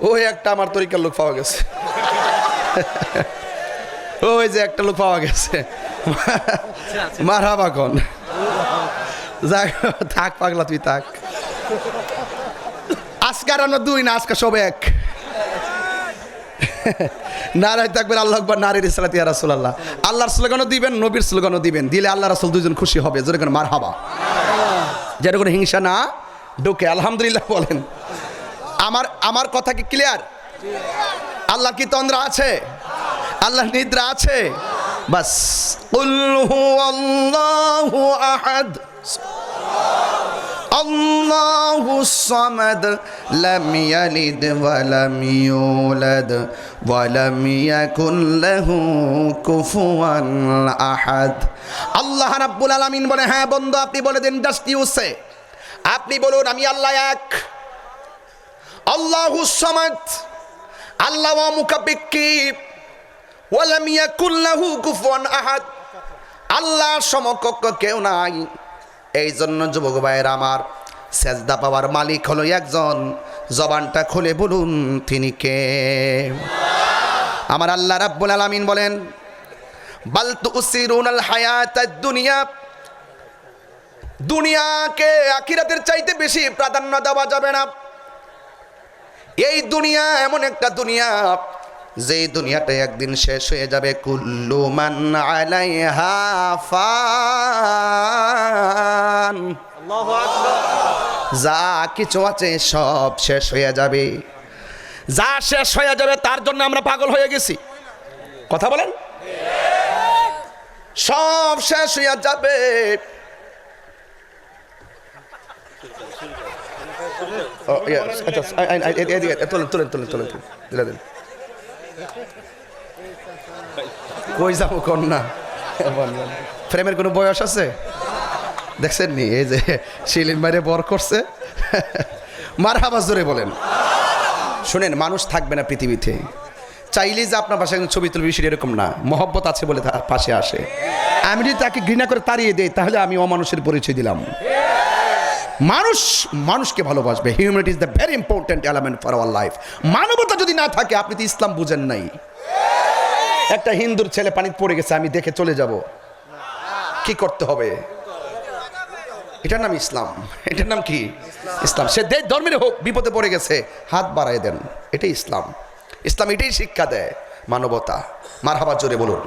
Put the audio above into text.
ওই একটা আমার তরিকার লোক পাওয়া গেছে। ওই যে একটা লোক পাওয়া গেছে। মারহাবা কন। যাক, থাক, পাগলা, তুই থাক। আজকার আমরা দুই না, আজকে সব এক। নারায় থাকবেন আল্লাহ আকবর, নারীর ইসলাত ইয়া রাসূলুল্লাহ। আল্লাহর স্লোগানও দিবেন, নবীর স্লোগানও দিবেন। দিলে আল্লাহ রাসূল দুজন খুশি হবে। যেরকম মার হাবা যেটা কোনো হিংসা না ঢোকে, আলহামদুলিল্লাহ বলেন। আমার আমার কথা কি ক্লিয়ার আল্লাহ কি তন্দ্রা আছে? আল্লাহ নিদ্রা আছে? বাস। আহাদ। আল্লাহু আহাদ। আল্লাহ রাব্বুল আলামিন বলে হ্যাঁ বন্ধু, আপনি বলে দিন জাস্ট ইউসে আপনি বলুন, আমি আল্লাহ এক। আল্লাহু আল্লাহ আহাদ। আল্লাহ সমকক্ষ কেউ নাই। এই জন্য যুবক ভাইয়ের আমার, সেজদা পাওয়ার মালিক হলো একজন। জবানটা খুলে বলুন, তিনি কে? আমার আল্লাহ রাব্বুল আলামিন বলেন, বাল তুসিরুনাল হায়াতাদ দুনিয়া দুনিয়াকে আখিরাতের চাইতে বেশি প্রাধান্য দেওয়া যাবে না। এই দুনিয়া এমন একটা দুনিয়া যে দুনিয়াটা একদিন শেষ হয়ে যাবে। কুল্লু মান আলাইহা ফান। যা কিছু আছে সব শেষ হয়ে যাবে। যা শেষ হয়ে যাবে তার জন্য আমরা পাগল হয়ে গেছি। কথা বলেন? সব শেষ হয়ে যাবে। ও, কই যাব কন্যা ফ্রেমের কোনো বয়স আছে? দেখছেন নি এই যে শিলিন বাইরে বর করছে। মার হাবাস ধরে বলেন। শোনেন মানুষ থাকবে না পৃথিবীতে। চাইলেই যে আপনার পাশে ছবি তুলবি বিষয় এরকম না। মহব্বত আছে বলে তার পাশে আসে। আমি যদি তাকে ঘৃণা করে তাড়িয়ে দেই তাহলে আমি অমানুষের পরিচয় দিলাম। মানুষ, মানুষকে ভালোবাসবে। Humanity is the very important element for our life মানবতা যদি না থাকে, আপনি তো ইসলাম বুঝেন নাই। একটা হিন্দুর ছেলে পানিতে পড়ে গেছে, আমি দেখে চলে যাব। কি করতে হবে? এটার নাম ইসলাম। এটার নাম কি? ইসলাম। সে দেশ ধর্মের হোক, বিপদে পড়ে গেছে, হাত বাড়ায় দেন। এটাই ইসলাম। ইসলাম এটাই শিক্ষা দেয় মানবতা। মার হাবার জোরে বলুন।